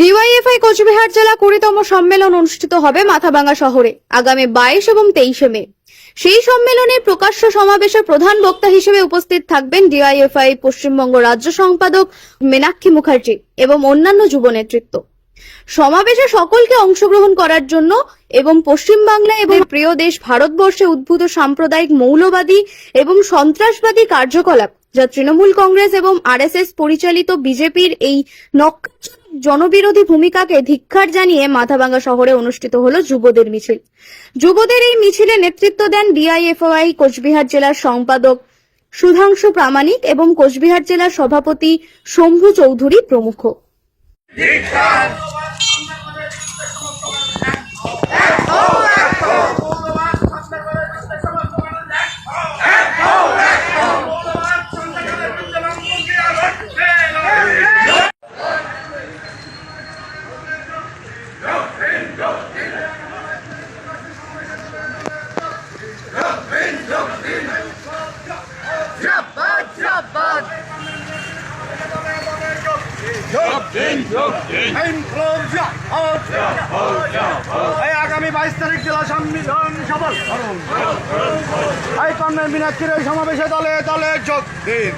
DYFI Cooch Behar জেলা কুড়িতম সম্মেলন অনুষ্ঠিত হবে মাথাভাঙ্গা শহরে, আগামী বাইশ এবং তেইশে মে। সেই সম্মেলনে প্রকাশ্য সমাবেশে প্রধান বক্তা হিসেবে উপস্থিত থাকবেন ডিওয়াইএফআই পশ্চিমবঙ্গ রাজ্য সম্পাদক মেনাক্ষী মুখার্জি এবং অন্যান্য যুব নেতৃত্ব। সমাবেশে সকলকে অংশগ্রহণ করার জন্য এবং পশ্চিমবাংলা এবং প্রিয় দেশ ভারতবর্ষে উদ্ভূত সাম্প্রদায়িক মৌলবাদী এবং সন্ত্রাসবাদী কার্যকলাপ, যা তৃণমূল কংগ্রেস এবং আরএসএস পরিচালিত বিজেপির এই জনবিরোধী ভূমিকাকে ধিক্ষার জানিয়ে মাথাভাঙ্গা শহরে অনুষ্ঠিত হলো যুবদের মিছিল। যুবদের এই মিছিলে নেতৃত্ব দেন ডিআইএফআই কোচবিহার জেলার সম্পাদক সুধাংশু প্রামাণিক এবং কোচবিহার জেলার সভাপতি শম্ভু চৌধুরী প্রমুখ। এই আগামী বাইশ তারিখ জেলা সম্মিলন করুন এই কন্যা মীনাক্ষীর সমাবেশে দলে দলে যোগ দিন।